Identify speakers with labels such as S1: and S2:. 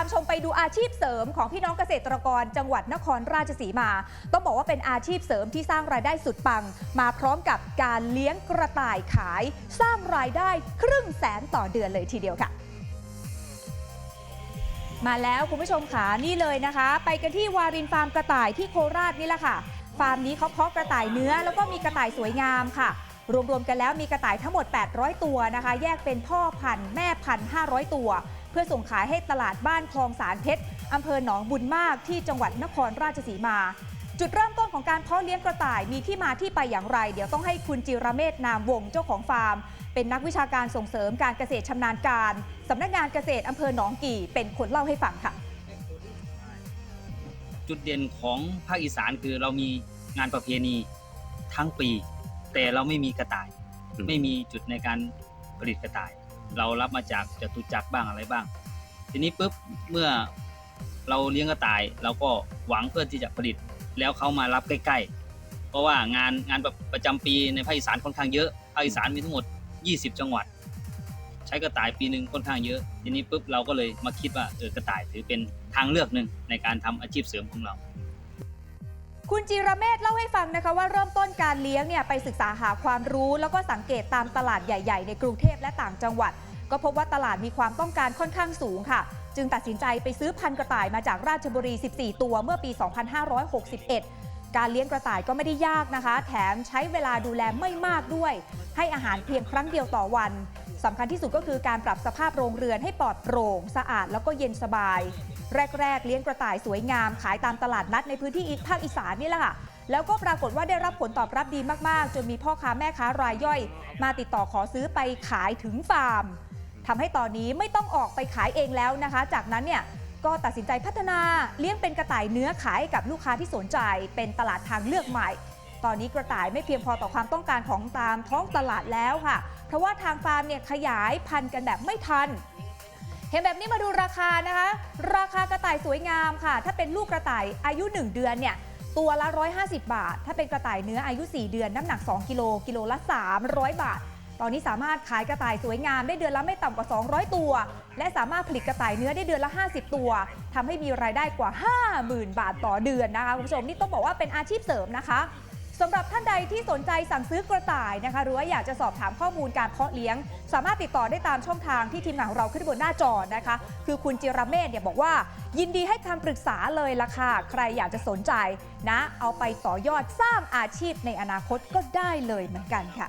S1: ามชมไปดูอาชีพเสริมของพี่น้องเกษตรกรจังหวัดนครราชสีมา ต้องบอกว่าเป็นอาชีพเสริมที่สร้างรายได้สุดปัง มาพร้อมกับการเลี้ยงกระต่ายขาย สร้างรายได้ครึ่งแสนต่อเดือนเลยทีเดียวค่ะมาแล้วคุณผู้ชมค่ะนี่เลยนะคะ ไปกันที่วารินฟาร์มกระต่ายที่โคราชนี่แหละค่ะ ฟาร์มนี้เขาเพาะกระต่ายเนื้อแล้วก็มีกระต่ายสวยงามค่ะ รวมๆกันแล้วมีกระต่ายทั้งหมด 800 ตัวนะคะ แยกเป็นพ่อพันธุ์แม่พันธุ์500 ตัว เพื่อส่งขายให้ตลาดบ้านคลองสารเพชรอำเภอหนองบุญมากที่จังหวัดนครราชสีมา จุดเริ่มต้นของการเพาะเลี้ยงกระต่ายมีที่มาที่ไปอย่างไร เดี๋ยวต้องให้คุณจิรเมธนามวงศ์เจ้าของฟาร์ม เป็นนักวิชาการส่งเสริมการเกษตรชำนาญการสำนักงานเกษตรอำเภอหนองกี่เป็นคนเล่าให้ฟังค่ะ
S2: จุดเด่นของภาคอีสานคือเรามีงานประเพณีทั้งปี แต่เราไม่มีกระต่าย
S3: อืม
S2: ไม่มีจุดในการผลิตกระต่าย เรารับมาจากจตุจักรบ้างอะไรบ้าง ทีนี้ปุ๊บเมื่อเราเลี้ยงกระต่าย เราก็หวังเพื่อที่จะผลิต แล้วเขามารับใกล้ ๆ เพราะว่างานงานประประจำปีในภาคอีสานค่อนข้างเยอะภาคอีสานมีทั้งหมด 20 จังหวัด ใช้กระต่ายปีหนึ่งค่อนข้างเยอะ ทีนี้ปุ๊บเราก็เลยมาคิดว่าเออกระต่ายถือเป็นทางเลือกหนึ่งในการทำอาชีพเสริมของเรา
S1: คุณจิรเมธเล่าให้ฟังนะคะว่าเริ่มต้นการเลี้ยงเนี่ยไปศึกษาหาความรู้ แล้วก็สังเกตตามตลาดใหญ่ ๆ ในกรุงเทพและต่างจังหวัด ก็พบว่าตลาดมีความต้องการค่อนข้างสูงค่ะ จึงตัดสินใจไปซื้อพันกระต่ายมาจากราชบุรี 14 ตัวเมื่อปี 2561 การเลี้ยงกระต่ายก็ไม่ได้ยากนะคะ แถมใช้เวลาดูแลไม่มากด้วย ให้อาหารเพียงครั้งเดียวต่อวัน สำคัญที่สุดก็คือการปรับสภาพโรงเรือนให้ปลอดโปร่ง สะอาดแล้วก็เย็นสบาย แรก ๆ เลี้ยงกระต่ายสวยงาม ขายตามตลาดนัดในพื้นที่อีกภาคอีสานนี่แหละค่ะแล้วก็ปรากฏว่าได้รับผลตอบรับดีมาก ๆ จนมีพ่อค้าแม่ค้ารายย่อย มาติดต่อขอซื้อไปขายถึงฟาร์มทำให้ตอนนี้ไม่ต้องออกไปขายเองแล้วนะคะ จากนั้นเนี่ยก็ตัดสินใจพัฒนาเลี้ยงเป็นกระต่ายเนื้อขายกับลูกค้าที่สนใจ เป็นตลาดทางเลือกใหม่ ตอนนี้กระต่ายไม่เพียงพอต่อความต้องการของตามท้องตลาดแล้วค่ะ เพราะว่าทางฟาร์มเนี่ยขยายพันธุ์กันแบบไม่ทัน เห็นแบบนี้มาดูราคานะคะ ราคากระต่ายสวยงามค่ะ ถ้าเป็นลูกกระต่ายอายุ 1 เดือนเนี่ยตัวละ 150 บาท ถ้าเป็นกระต่ายเนื้ออายุ 4 เดือน น้ำหนัก 2 กิโล กิโลละ 300 บาท ตอนนี้สามารถขายกระต่ายสวยงามได้เดือนละไม่ต่ำกว่า 200 ตัว และสามารถผลิตกระต่ายเนื้อได้เดือนละ 50 ตัวทำให้มีรายได้กว่า 50,000 บาทต่อเดือนนะคะคุณผู้ชมนี่ต้องบอกว่าเป็นอาชีพเสริมนะคะ สำหรับท่านใดที่สนใจสั่งซื้อกระต่ายนะคะ หรือว่าอยากจะสอบถามข้อมูลการเพาะเลี้ยง สามารถติดต่อได้ตามช่องทางที่ทีมงานของเราขึ้นบนหน้าจอนะคะ คือคุณจิรเมธเนี่ยบอกว่า ยินดีให้คำปรึกษาเลยล่ะค่ะ ใครอยากจะสนใจนะ เอาไปต่อยอดสร้างอาชีพในอนาคตก็ได้เลยเหมือนกันค่ะ